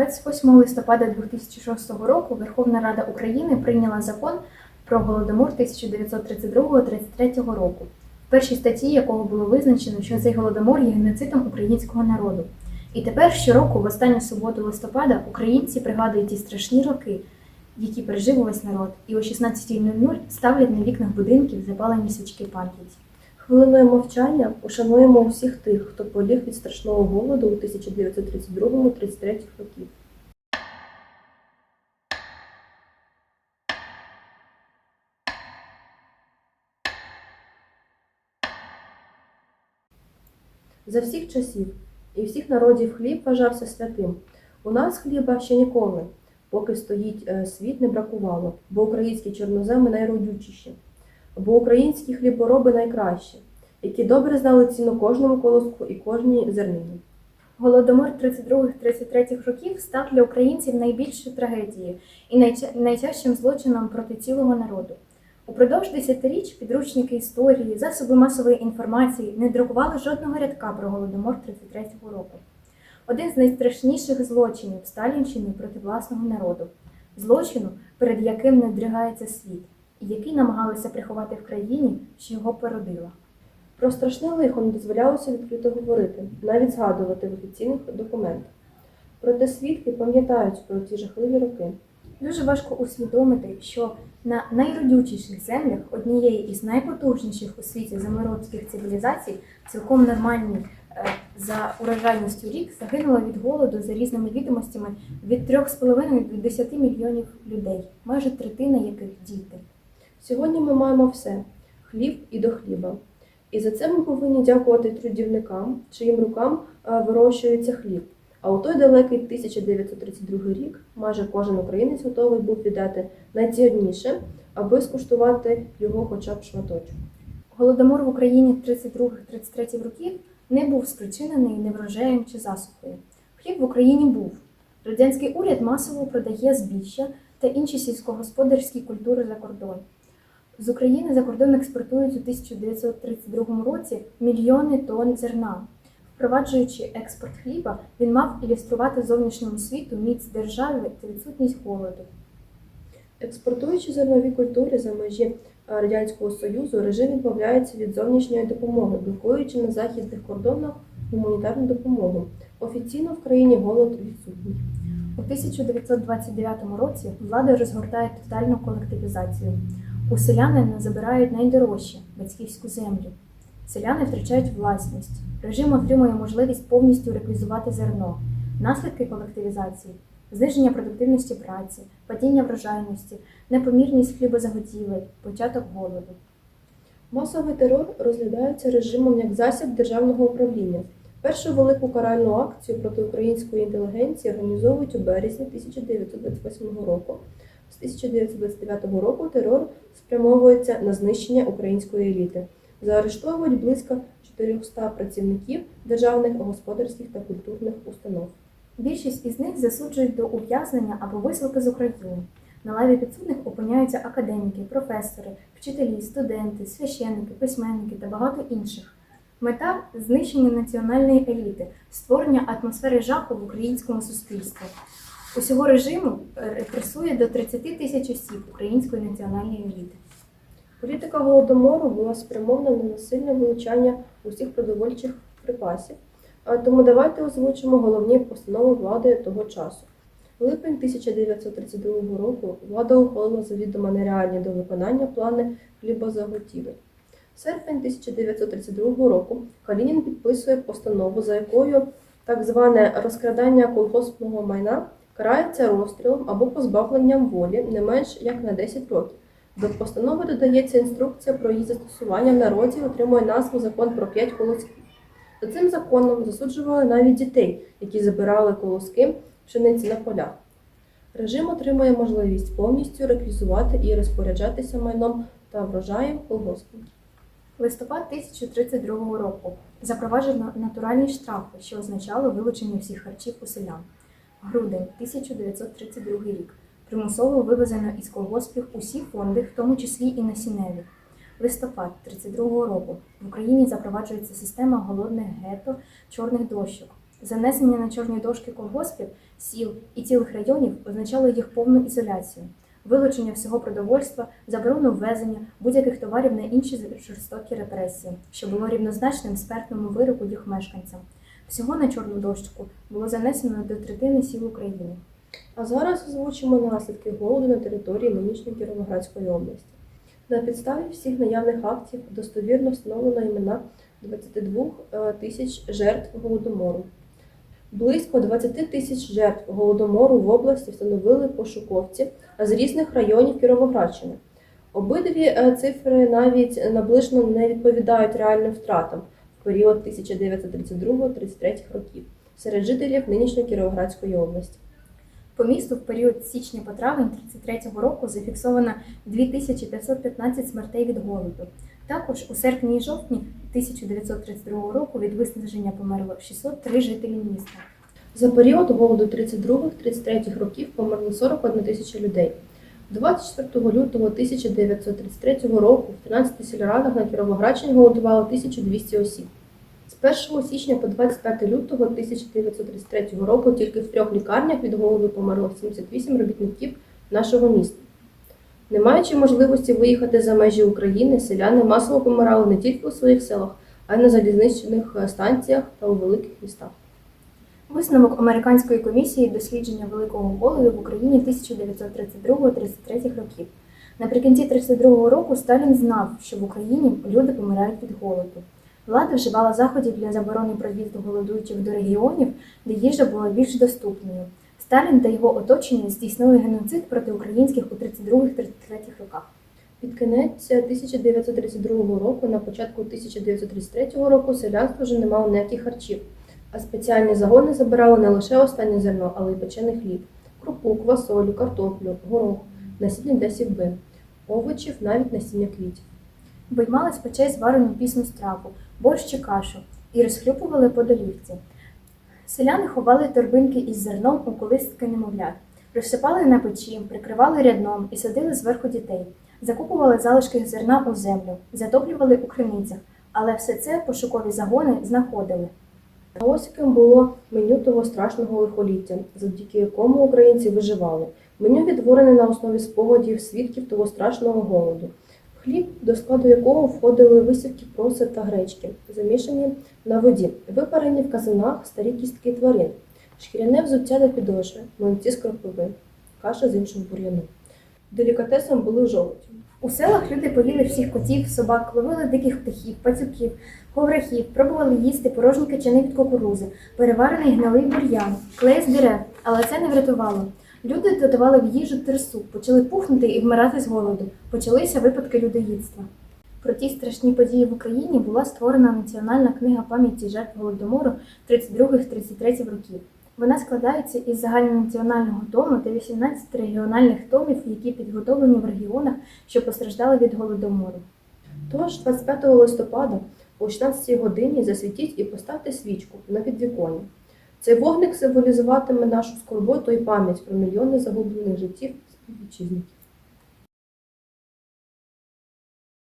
28 листопада 2006 року Верховна Рада України прийняла закон про голодомор 1932-33 року, в першій статті якого було визначено, що цей голодомор є геноцидом українського народу. І тепер щороку, в останню суботу листопада, українці пригадують ті страшні роки, які пережив увесь народ, і о 16.00 ставлять на вікнах будинків запалені свічки пам'яті. Хвилиною мовчання ушануємо усіх тих, хто поліг від страшного голоду у 1932-33 років. За всіх часів і всіх народів хліб вважався святим. У нас хліба ще ніколи, поки стоїть е, світ, не бракувало, бо українські чорноземи найродючіші, бо українські хлібороби найкращі, які добре знали ціну кожному колоску і кожній зернині. Голодомор 32-33 років став для українців найбільшою трагедією і найча- найтяжчим злочином проти цілого народу. Упродовж десятиріч підручники історії, засоби масової інформації не друкували жодного рядка про голодомор 33-го року. Один з найстрашніших злочинів Сталінщини проти власного народу, злочину, перед яким не дригається світ, і який намагалися приховати в країні, що його породила. Про страшне лихо не дозволялося відкрито говорити, навіть згадувати в офіційних документах. Проте свідки пам'ятають про ті жахливі роки. Дуже важко усвідомити, що на найродючіших землях однієї із найпотужніших у світі землеродських цивілізацій, цілком нормальній е, за урожайністю рік, загинуло від голоду за різними відомостями від 3,5 до 10 мільйонів людей, майже третина яких діти. Сьогодні ми маємо все хліб і до хліба. І за це ми повинні дякувати трудівникам, чиїм рукам е, вирощується хліб. А у той далекий 1932 рік майже кожен українець готовий був віддати найцінніше, аби скуштувати його хоча б шматочок. Голодомор в Україні 32-33 років не був спричинений неврожаєм чи засухою. Хліб в Україні був. Радянський уряд масово продає збіжжя та інші сільськогосподарські культури за кордон. З України за кордон експортують у 1932 році мільйони тонн зерна. Впроваджуючи експорт хліба, він мав ілюструвати зовнішньому світу міць держави та відсутність голоду. Експортуючи зернові культури за межі е, Радянського Союзу, режим відмовляється від зовнішньої допомоги, блокуючи на західних кордонах гуманітарну допомогу. Офіційно в країні голод відсутній. У 1929 році влада розгортає тотальну колективізацію. У селянина забирають найдорожче батьківську землю. Селяни втрачають власність. Режим отримує можливість повністю реквізувати зерно. Наслідки колективізації зниження продуктивності праці, падіння врожайності, непомірність хлібозаготівель, початок голоду. Масовий терор розглядається режимом як засіб державного управління. Першу велику каральну акцію проти української інтелігенції організовують у березні 1928 року. З 1929 року терор спрямовується на знищення української еліти. Заарештовують близько 400 працівників державних, господарських та культурних установ. Більшість із них засуджують до ув'язнення або висилки з України. На лаві підсудних опиняються академіки, професори, вчителі, студенти, священники, письменники та багато інших. Мета знищення національної еліти, створення атмосфери жаху в українському суспільстві. Усього режиму репресує до 30 тисяч осіб української національної еліти. Політика голодомору була спрямована на насильне вилучання усіх продовольчих припасів. Тому давайте озвучимо головні постанови влади того часу. Липень 1932 року влада ухвалила завідомо нереальні до виконання плани хлібозаготівель. Серпень 1932 року Калінін підписує постанову, за якою так зване розкрадання колгоспного майна карається розстрілом або позбавленням волі не менш як на 10 років. До постанови додається інструкція про її застосування в народі, отримує назву Закон про п'ять колосків. За цим законом засуджували навіть дітей, які забирали колоски пшениці на полях. Режим отримує можливість повністю реквізувати і розпоряджатися майном та врожаєм колгоспів. Листопад 1032 року запроваджено натуральні штрафи, що означало вилучення всіх харчів у селян. Грудень 1932 рік. Примусово вивезено із колгоспів усі фонди, в тому числі і насінневі. Листопад 32-го року в Україні запроваджується система голодних гетто чорних дощок. Занесення на чорні дошки колгоспів, сіл і цілих районів означало їх повну ізоляцію, вилучення всього продовольства, заборону ввезення будь-яких товарів на інші жорстокі репресії, що було рівнозначним смертному вироку їх мешканцям. Всього на чорну дошку було занесено до третини сіл України. А зараз озвучимо наслідки голоду на території нинішньої Кіровоградської області. На підставі всіх наявних актів достовірно встановлено імена 22 е, тисяч жертв голодомору. Близько 20 тисяч жертв голодомору в області встановили пошуковці з різних районів Кіровоградщини. Обидві е, цифри навіть наближено не відповідають реальним втратам в період 1932-33 років серед жителів нинішньої Кіровоградської області. По місту в період з січня по травень 33-го року зафіксовано 2515 смертей від голоду. Також у серпні і жовтні 1932 року від виснаження померло 603 жителі міста. За період голоду 32-33 років померли 41 тисяча людей. 24 лютого 1933 року в 13 сільрадах на Кіровоградщині голодувало 1200 осіб. З 1 січня по 25 лютого 1933 року тільки в трьох лікарнях від голоду померло 78 робітників нашого міста. Не маючи можливості виїхати за межі України, селяни масово помирали не тільки у своїх селах, а й на залізничних е, станціях та у великих містах. Висновок Американської комісії дослідження великого голоду в Україні 1932-33 років. Наприкінці 32 року Сталін знав, що в Україні люди помирають від голоду. Влада вживала заходів для заборони проїзду голодуючих до регіонів, де їжа була більш доступною. Сталін та його оточення здійснили геноцид проти українських у 32-33 роках. Під кінець 1932 року, на початку 1933 року, селянство вже не мало ніяких харчів, а спеціальні загони забирали не лише останнє зерно, але й печений хліб, крупу, квасолю, картоплю, горох, насіння для сівби, овочів, навіть насіння квітів. Виймали з печей зварену пісну страву, борщ чи кашу і розхлюпували по долівці. Селяни ховали торбинки із зерном у колиски немовлят, розсипали на печі, прикривали рядном і садили зверху дітей, закупували залишки зерна у землю, затоплювали у криницях, але все це пошукові загони знаходили. Яким було меню того страшного лихоліття, завдяки якому українці виживали. Меню відтворене на основі спогадів свідків того страшного голоду. Хліб, до складу якого входили висівки проси та гречки, замішані на воді, випарені в казанах старі кістки тварин, шкіряне взуття для підошви, млинці з кропиви, каша з іншого бур'яну. Делікатесом були жовті. У селах люди поїли всіх котів, собак, ловили диких птахів, пацюків, коврахів, пробували їсти порожні качани від кукурузи, переварений гнилий бур'ян, клей з дерев, але це не врятувало. Люди додавали в їжу тирсу, почали пухнути і вмирати з голоду. Почалися випадки людоїдства. Про ті страшні події в Україні була створена Національна книга пам'яті жертв голодомору 32-33 років. Вона складається із загальнонаціонального тому та 18 регіональних томів, які підготовлені в регіонах, що постраждали від голодомору. Тож 25 листопада о 16 годині засвітіть і поставте свічку на підвіконні. Цей вогник символізуватиме нашу скорботу і пам'ять про мільйони загублених життів співвітчизників.